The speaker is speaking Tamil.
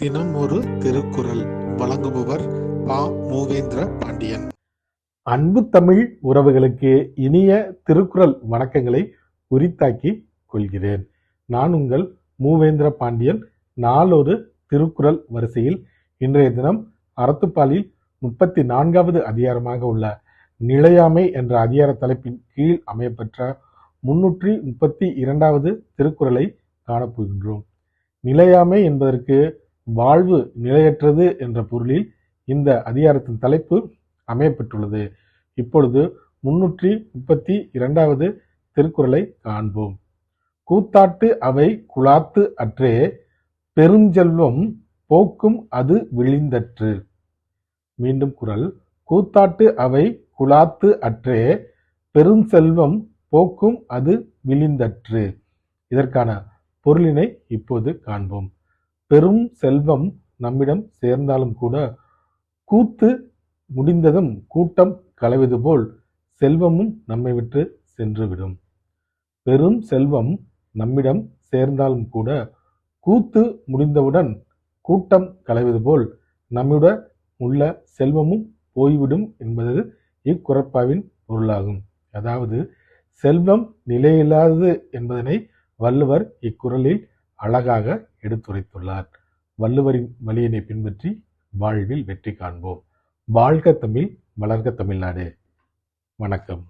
தினம் ஒரு திருக்குறள் வழங்குபவர் பா. மூவேந்திர பாண்டியன். அன்பு தமிழ் உறவுகளுக்கு இனிய திருக்குறள் வணக்கங்களை உரித்தாக்கி கொள்கிறேன். நான் உங்கள் மூவேந்திர பாண்டியன். நாளொரு திருக்குறள் வரிசையில் இன்றைய தினம் அறத்துப்பாலில் முப்பத்தி நான்காவது அதிகாரமாக உள்ள நிலையாமை என்ற அதிகார தலைப்பின் கீழ் அமையப்பெற்ற முன்னூற்றி முப்பத்தி இரண்டாவது திருக்குறளை காணப்போகின்றோம். நிலையாமை என்பதற்கு வாழ்வு நிலையற்றது என்ற பொருளில் இந்த அதிகாரத்தின் தலைப்பு அமையப்பெற்றுள்ளது. இப்பொழுது முன்னூற்றி முப்பத்தி இரண்டாவது திருக்குறளை காண்போம். கூத்தாட்டு அவை குலாத்து அற்றே பெருஞ்செல்வம் போக்கும் அது விழிந்தற்று மீண்டும் குரல் கூத்தாட்டு அவை குலாத்து அற்றே பெருஞ்செல்வம் போக்கும் அது விழிந்தற்று இதற்கான பொருளினை இப்போது காண்போம். பெரும் செல்வம் நம்மிடம் சேர்ந்தாலும் கூட கூத்து முடிந்ததும் கூட்டம் களைவது போல் செல்வமும் நம்மை விட்டு சென்றுவிடும். பெரும் செல்வம் நம்மிடம் சேர்ந்தாலும் கூட கூத்து முடிந்தவுடன் கூட்டம் கலவது போல் நம்முடன் உள்ள செல்வமும் போய்விடும் என்பது இக்குறப்பாவின் பொருளாகும். அதாவது செல்வம் நிலையில்லாதது என்பதனை வள்ளுவர் இக்குறளில் அழகாக எடுத்துரைத்துள்ளார். வள்ளுவரின் வழியினை பின்பற்றி வாழ்வில் வெற்றி காண்போம். வாழ்க தமிழ் வளர்க தமிழ்நாடு. வணக்கம்.